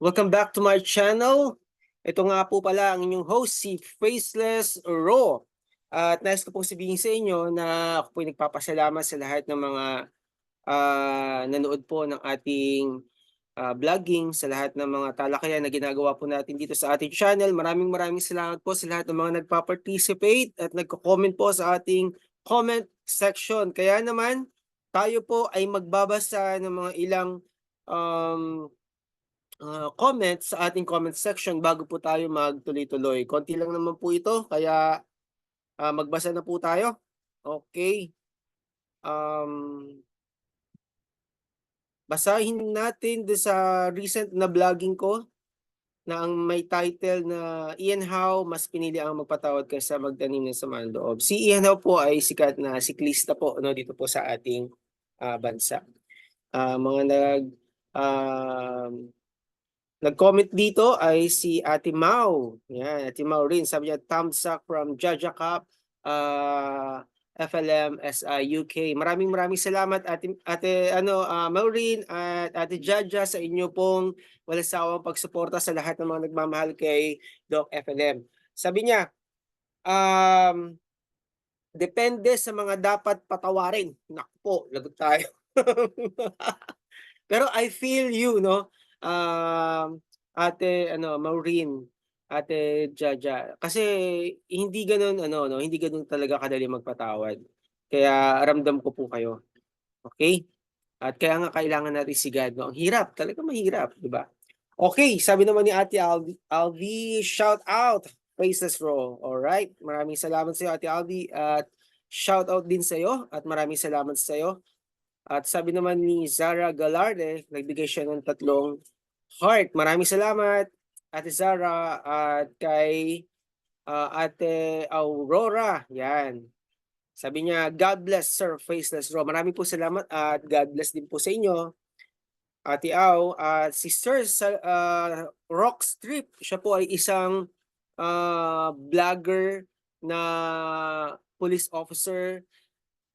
Welcome back to my channel. Ito nga po pala ang inyong host, si Faceless Raw. At nais ko pong sabihin sa inyo na ako po nagpapasalamat sa lahat ng mga ah, nanood po ng ating ah, vlogging, sa lahat ng mga talakayan na ginagawa po natin dito sa ating channel. Maraming maraming salamat po sa lahat ng mga nagpa-participate at nagko-comment po sa ating comment section. Kaya naman, tayo po ay magbabasa ng mga ilang um, uh, comments sa ating comment section bago po tayo magtuloy-tuloy. Konti lang naman po ito, kaya ah, magbasa na po tayo. Okay. Um, basahin natin do sa recent na vlogging ko na ang may title na Ian Howe mas pinili ang magpatawad kaysa magtanim ng samaan loob. Si Ian Howe po ay sikat na siklista po no dito po sa ating ah, bansa. Ah, mga nag um, Nag-comment dito ay si Ate Mau. Yan, Ate Mau rin. Sabi niya, thumbs up from Jaja Cup, uh, FLM, SI, UK. Maraming maraming salamat Ate, ate ano, uh, Maureen at Ate Jaja sa inyo pong walang sawang pagsuporta sa lahat ng mga nagmamahal kay Doc FLM. Sabi niya, um, depende sa mga dapat patawarin. Naku po, lagot tayo. Pero I feel you, no? Um, Ate ano Maureen, Ate Jaja kasi hindi ganoon ano no, hindi ganoon talaga kadali magpatawad. Kaya ramdam ko po kayo. Okay? At kaya nga kailangan natin si God, no? Ang hirap, talaga mahirap, di ba? Okay, sabi naman ni Ate Alvi, Alvi shout out, Praises Raw. All right, maraming salamat sa iyo Ate Alvi at shout out din sa iyo at maraming salamat sa iyo. At sabi naman ni Zara Galarde, nagbigay siya ng tatlong heart. Maraming salamat, Ate Zara, at kay uh, Ate Aurora. Yan. Sabi niya, God bless Sir Faceless Raw. Maraming po salamat at God bless din po sa inyo. Ate Au, at si Sir uh, Rock Strip, siya po ay isang uh, vlogger na police officer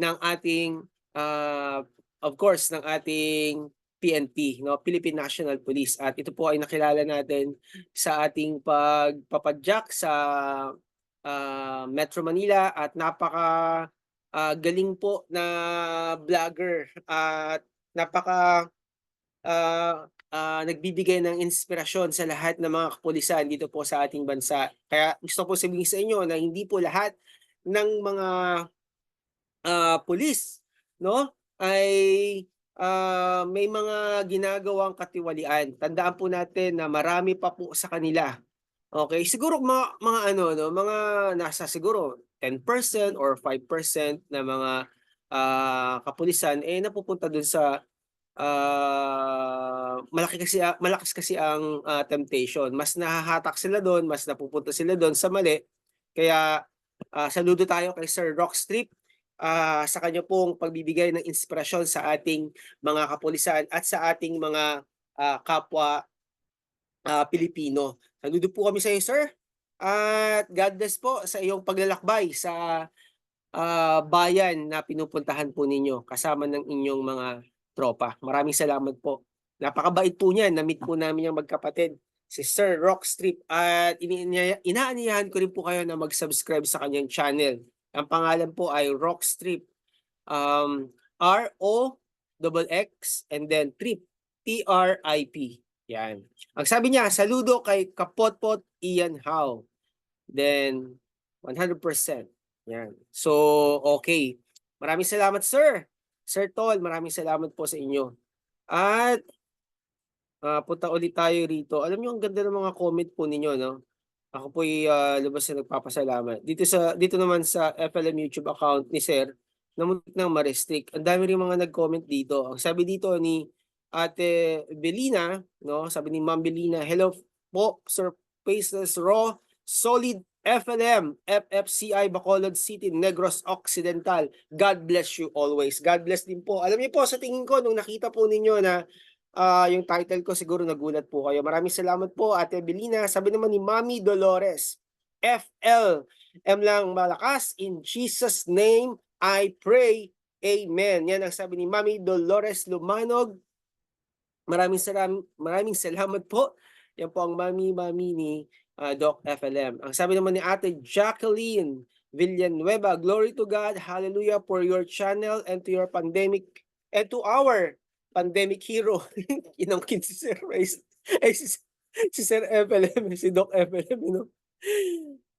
ng ating uh, of course ng ating PNP, no, Philippine National Police. At ito po ay nakilala natin sa ating pagpapadyak sa uh, Metro Manila at napaka uh, galing po na vlogger at napaka uh, uh, nagbibigay ng inspirasyon sa lahat ng mga kapulisan dito po sa ating bansa. Kaya gusto ko sabihin sa inyo na hindi po lahat ng mga uh, pulis no ay uh, may mga ginagawang katiwalian. Tandaan po natin na marami pa po sa kanila. Okay, siguro mga mga ano no, mga nasa siguro 10% or 5% na mga uh, kapulisan eh napupunta dun sa uh, malaki kasi malakas kasi ang uh, temptation. Mas nahahatak sila doon, mas napupunta sila doon sa mali. Kaya uh, saludo tayo kay Sir Rockstrip uh, sa kanya pong pagbibigay ng inspirasyon sa ating mga kapulisan at sa ating mga uh, kapwa uh, Pilipino. Saludo po kami sa iyo, sir. At God bless po sa iyong paglalakbay sa uh, bayan na pinupuntahan po ninyo kasama ng inyong mga tropa. Maraming salamat po. Napakabait po niyan. Na-meet po namin yung magkapatid si Sir Rockstrip at inaaniyahan ko rin po kayo na mag-subscribe sa kanyang channel ang pangalan po ay Rockstrip. Um, R-O double X and then trip. T-R-I-P. Yan. Ang sabi niya, saludo kay Kapotpot Ian Howe. Then, 100%. Yan. So, okay. Maraming salamat, sir. Sir Tol, maraming salamat po sa inyo. At, uh, punta ulit tayo rito. Alam niyo, ang ganda ng mga comment po ninyo, no? Ako po ay uh, lubos na nagpapasalamat. Dito sa dito naman sa FLM YouTube account ni Sir, namuntik nang ma-restrict. Ang dami rin mga nag-comment dito. Ang sabi dito ni Ate Belina, no? Sabi ni Ma'am Belina, "Hello po, Sir Faceless Raw, solid FLM, FFCI Bacolod City, Negros Occidental. God bless you always. God bless din po. Alam niyo po, sa tingin ko, nung nakita po ninyo na uh, yung title ko siguro nagulat po kayo. Maraming salamat po Ate Belina. Sabi naman ni Mami Dolores, FL, M lang malakas. In Jesus name, I pray. Amen. Yan ang sabi ni Mami Dolores Lumanog. Maraming salam maraming salamat po. Yan po ang mami-mami ni, ah, Doc FLM. Ang sabi naman ni Ate Jacqueline Villanueva, "Glory to God, hallelujah for your channel and to your pandemic and to our pandemic hero." Inangkin si Sir Rice ay si si Sir FLM, si Doc FLM, eh, 'no?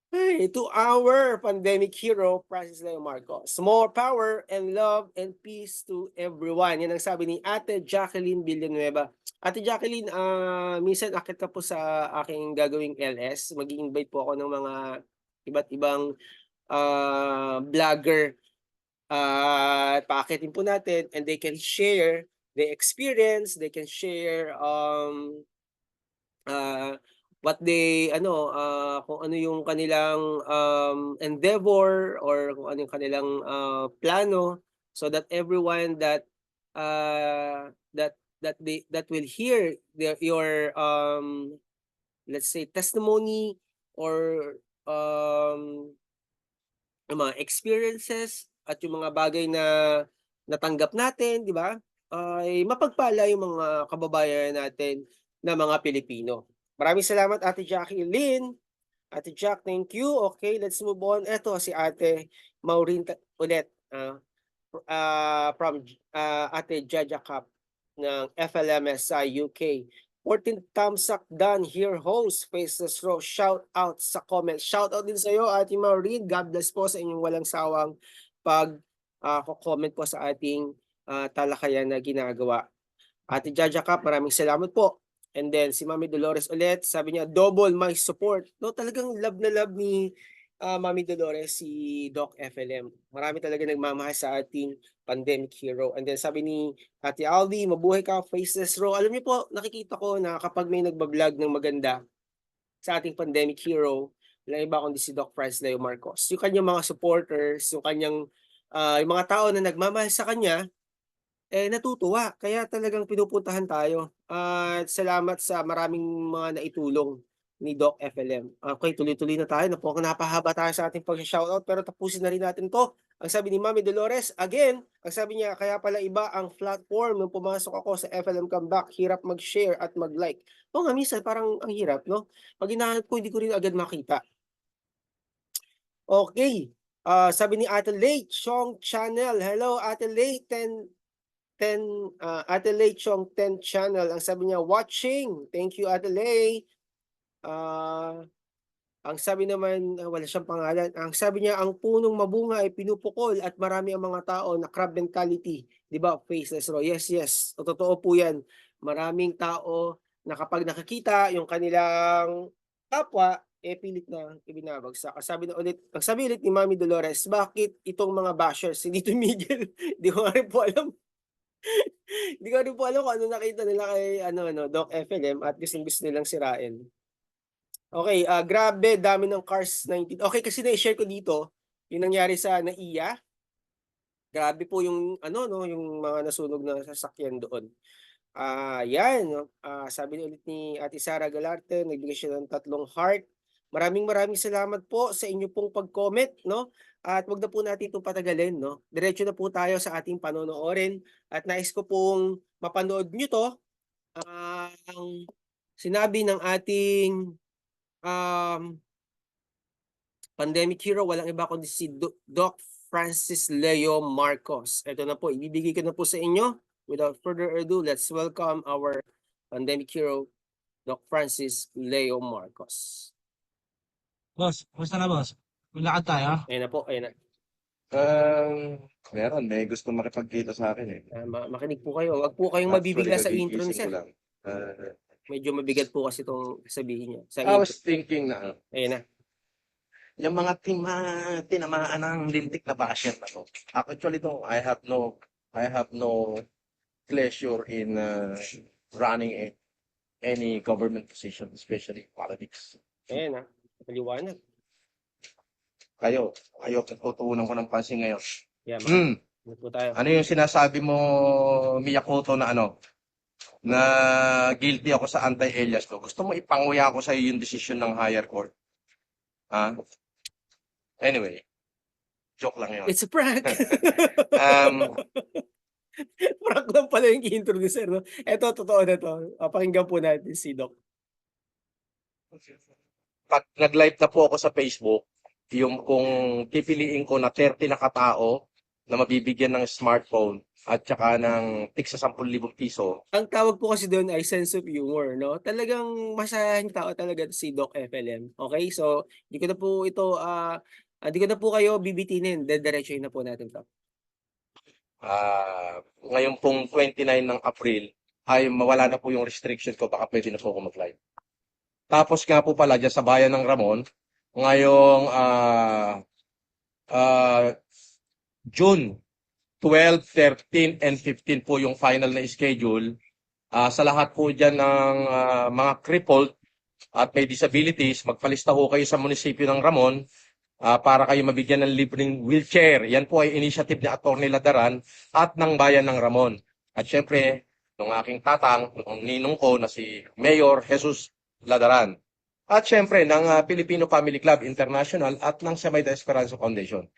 Ay, to our pandemic hero, Francis Leo Marcos. More power and love and peace to everyone. Yan ang sabi ni Ate Jacqueline Villanueva. Ate Jacqueline, ah, minsan akit ka po sa aking gagawing LS. Mag-i-invite po ako ng mga iba't ibang, ah, vlogger. Ah, paakitin po natin and they can share the experience, they can share, um, ah, what they ano, ah, kung ano yung kanilang, um, endeavor or kung ano yung kanilang, ah, plano so that everyone that, ah, that that they that will hear the your, um, let's say testimony or, um, mga experiences at yung mga bagay na natanggap natin, 'di ba? Ay mapagpala yung mga kababayan natin na mga Pilipino. Maraming salamat Ate Jacqueline. Ate Jack, thank you. Okay, let's move on. Eto si Ate Maureen ulit, ah, ah, from, ah, Ate Jaja Cap ng FLMSI UK. 14 thumbs up done here host, Faceless Row. Shout out sa comment. Shout out din sa'yo Ate Maureen. God bless po sa inyong walang sawang pag, ah, ko-comment po sa ating, ah, talakayan na ginagawa. Ate Jaja Cap, maraming salamat po. And then si Mami Dolores ulit, sabi niya, "Double my support." 'No, talagang love na love ni, ah, Mami Dolores si Doc FLM. Marami talaga nagmamahal sa ating pandemic hero. And then sabi ni Ate Aldi, "Mabuhay ka Faceless Row." Alam niyo po, nakikita ko na kapag may nagba-vlog ng maganda sa ating pandemic hero, walang iba kundi si Doc Franz Leo Marcos. Yung kanyang mga supporters, yung kanyang, ah, yung mga tao na nagmamahal sa kanya, eh, natutuwa. Kaya talagang pinupuntahan tayo. At salamat sa maraming mga naitulong ni Doc FLM. Okey, tuloy-tuloy na tayo. Naku, napahaba tayo sa ating pagsa-shoutout pero tapusin na rin natin 'to. Ang sabi ni Mami Dolores, again, ang sabi niya, "Kaya pala iba ang platform nung pumasok ako sa FLM Comeback, hirap mag-share at mag-like." Oo nga, minsan parang ang hirap 'no? 'Pag hinahanap ko hindi ko rin agad makita. Okey, ah, sabi ni Ate Lei Chong Channel, hello Ate Lei, 10 10, ah, Ate Chong 10 Channel, ang sabi niya, "Watching." Thank you Ate. Ah, ang sabi naman, ah, wala siyang pangalan. Ang sabi niya, "Ang punong mabunga ay pinupukol at marami ang mga tao na crab mentality." 'Di ba, Faceless Row? Yes, yes, totoo po 'yan. Maraming tao na kapag nakikita yung kanilang kapwa, eh, pilit na ibinabagsak. Sabi na ulit ang sabi ulit ni Mami Dolores, "Bakit itong mga bashers hindi tumigil?" Di ko nga rin po alam. Di ko rin po alam kung anong nakita nila kay ano 'no, Doc FLM at gustong-gusto nilang sirain. Okey, ah, grabe dami ng Cars 19 okey kasi nai-share ko dito yung nangyari sa NAIA. Grabe po yung ano 'no, yung mga nasunog na sasakyan doon. Ah, 'yan 'no, ah, sabi ulit ni Ate Sara Galarte, nagbigay siya ng tatlong heart. Maraming maraming salamat po sa inyo pong pag-comment 'no, at wag na po natin 'tong patagalin 'no. Diretso na po tayo sa ating panonoorin at nais ko pong mapanood niyo 'to. Ang sinabi ng ating, um pandemic hero, walang iba kundi si Do Doc Francis Leo Marcos. Eto na po, ibibigay ko na po sa inyo. Without further ado, let's welcome our pandemic hero, Doc Francis Leo Marcos. Boss, kumusta na boss? Maglakad tayo? Ayan na po, ayan na. Um, meron, may gusto makipagkita sa akin eh. Ah, ma makinig po kayo, wag po kayong mabibigla sa Actually, intro ni ko sir. lang. Ah, Medyo mabigat po kasi 'tong sasabihin niya, sa I intro. was thinking na, Ayan na. yung mga tima, tinamaan ng lintik na basher na to. Actually to, I have no, I have no pleasure in uh, running a, any government position, especially politics. Ayan na, maliwanag. Kayo, kayo, tutuunan ko ng pansin ngayon. Yeah, Hmm, makinig po tayo. ano yung sinasabi mo, Miyakoto, na ano, na guilty ako sa anti-alias ko. Gusto mo ipanguya ko sa iyo yung decision ng higher court? Ha? Anyway, joke lang yun. It's a prank. Um, Prank lang pala yung i-introduce, no? Eto totoo na 'to, pakinggan po natin si Doc. Pag nag-live na po ako sa Facebook, yung kung pipiliin ko na 30 na katao na mabibigyan ng smartphone at saka ng tig sa 10,000 piso, Ang tawag po kasi doon ay sense of humor, 'no? Talagang masayahing tao talaga si Doc FLM, okey? So, di ko na po ito, ah, ah, di ko na po kayo bibitinin, dediretsuhin na po natin 'to. ah ngayon pong 29 ng April ay mawala na po yung restriction ko, baka pwede na po ako mag-live. Tapos nga po pala dyan sa bayan ng Ramon, ngayong ah ah, June 12, 13, and 15 po yung final na schedule. Ah, sa lahat po dyan ng ah, mga crippled at may disabilities, magpalista ho kayo sa munisipyo ng Ramon ah, para kayo mabigyan ng libreng wheelchair. Yan po ay initiative ni Atty. Ladaran at ng bayan ng Ramon. At syempre, nung aking tatang, nung ninong ko na si Mayor Jesus Ladaran. At syempre, ng ah, Filipino Family Club International at ng Samayda Esperanza Foundation.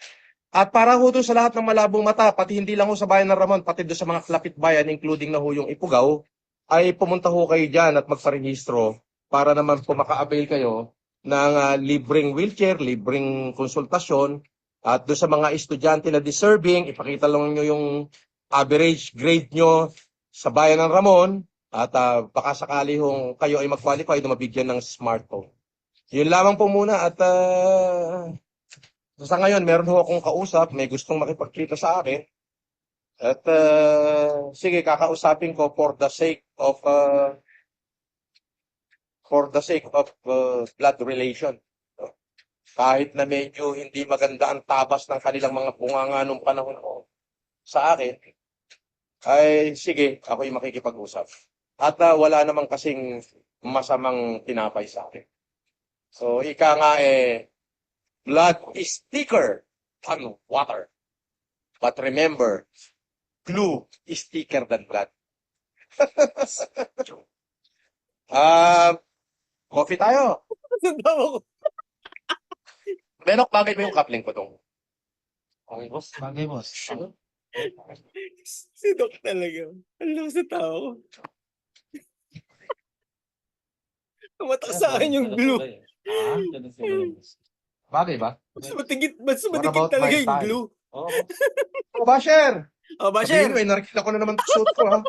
At para ho sa lahat ng malabong mata, pati hindi lang ho sa bayan ng Ramon, pati doon sa mga klapit bayan, including na ho yung Ipugaw, ay pumunta ho kayo dyan at magparehistro para naman po maka-avail kayo ng ah, libreng wheelchair, libreng konsultasyon, at doon sa mga estudyante na deserving, ipakita lang nyo yung average grade nyo sa bayan ng Ramon, at ah, baka sakali hong kayo ay mag-qualify na mabigyan ng smartphone. Yun lamang po muna at ah, sa ngayon meron ho akong kausap, may gustong makipagkita sa akin. At ah, sige, kakausapin ko for the sake of ah, for the sake of uh, blood relation. Kahit na medyo hindi maganda ang tabas ng kanilang mga bunganga nung panahon ko sa akin, ay sige, ako yung makikipag-usap. At ah, wala namang kasing masamang tinapay sa akin. So, ika nga eh, blood is thicker than water. But remember, glue is thicker than blood. Ah, coffee tayo. Benok, bakit mo yung coupling ko tong? Okay, boss. Bagay, boss. Si Doc talaga. Ang lakas ng tao ko. Tumatak sa akin yung glue. Ah, ganun sila. Bagay ba? Mas matigit, mas matigit about talaga my yung tie? glue. Oo, Oh, Basher! Oh, Sabihin Basher! mo, inarkila ko na naman suit ko, ha?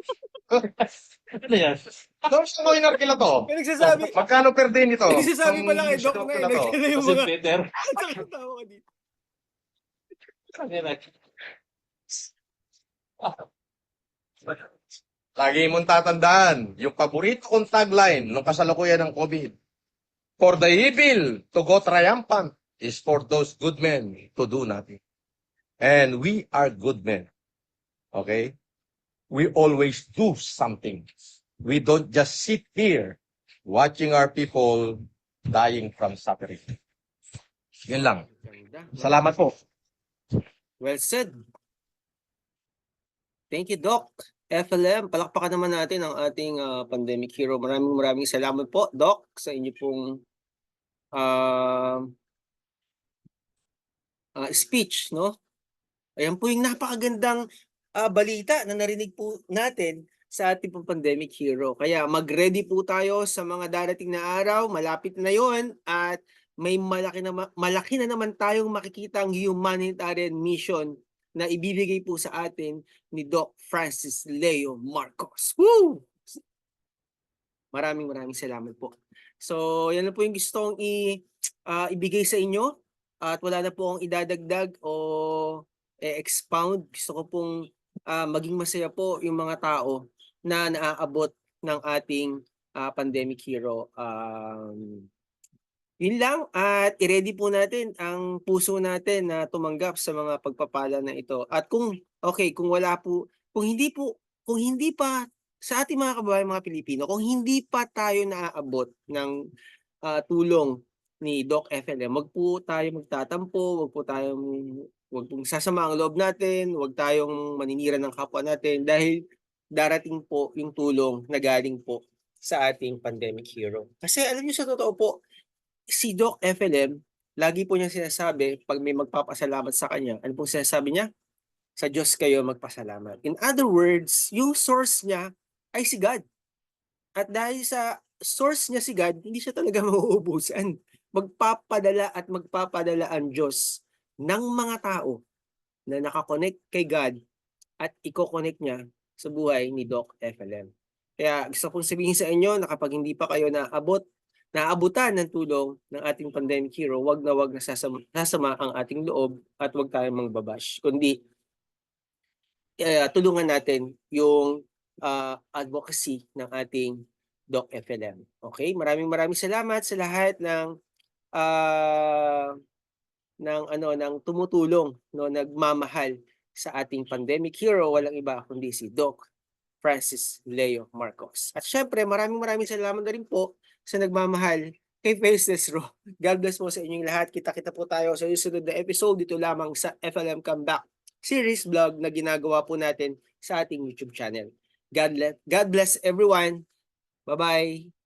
ano yan? Sa mo inarkila to? May nagsasabi, Magkano per day nito? may nagsasabi Itong pala kay Doc na suit ko eh. to. Nagkala yung Kasi mga... Peter. Ang sakit ng tawa ko dito. Lagi mong tatandaan, yung paborito kong tagline nung kasalukuyan ng COVID. For the evil to go triumphant is for those good men to do nothing. And we are good men. Okay? We always do something. We don't just sit here watching our people dying from suffering. Yun lang. Salamat po. Well said. Thank you, Doc. FLM, palakpakan naman natin ang ating ah, pandemic hero. Maraming maraming salamat po, Doc, sa inyo pong ah, ah, speech, no? Ayan po yung napakagandang ah, balita na narinig po natin sa ating pong pandemic hero. Kaya mag-ready po tayo sa mga darating na araw. Malapit na yon at may malaki na ma- malaki na naman tayong makikitang humanitarian mission na ibibigay po sa atin ni Doc Francis Leo Marcos. Woo! Maraming maraming salamat po. So, yan na po yung gusto kong i, ah, ibigay sa inyo at wala na po akong idadagdag o e-expound. Gusto ko pong ah, maging masaya po yung mga tao na naaabot ng ating ah, pandemic hero. Um, yun lang at i-ready po natin ang puso natin na tumanggap sa mga pagpapala na ito. At kung okay, kung wala po, kung hindi po, kung hindi pa sa ating mga kababayan mga Pilipino, kung hindi pa tayo naaabot ng ah, tulong ni Doc FLM, wag po tayo magtatampo, wag po tayong wag pong sasama ang loob natin, wag tayong maninira ng kapwa natin dahil darating po yung tulong na galing po sa ating pandemic hero. Kasi alam niyo sa totoo po, si Doc FLM, lagi po niya sinasabi pag may magpapasalamat sa kanya, ano pong sinasabi niya? sa Diyos kayo magpasalamat. In other words, yung source niya ay si God. At dahil sa source niya si God, hindi siya talaga mauubusan. Magpapadala at magpapadala ang Diyos ng mga tao na nakakonect kay God at i-connect niya sa buhay ni Doc FLM. Kaya gusto kong sabihin sa inyo na kapag hindi pa kayo naabot, naabutan ng tulong ng ating pandemic hero, wag na wag na sasama, sasama ang ating loob at wag tayong mangbabash. Kundi eh, tulungan natin yung ah, advocacy ng ating Doc FLM. Okay? Maraming maraming salamat sa lahat ng ah, ng ano ng tumutulong no nagmamahal sa ating pandemic hero walang iba kundi si Doc Francis Leo Marcos. At syempre maraming maraming salamat na rin po sa nagmamahal kay Faceless Raw. God bless po sa inyong lahat. Kita-kita po tayo sa susunod na episode dito lamang sa FLM Comeback series vlog na ginagawa po natin sa ating YouTube channel. God, le- God bless everyone. Bye-bye.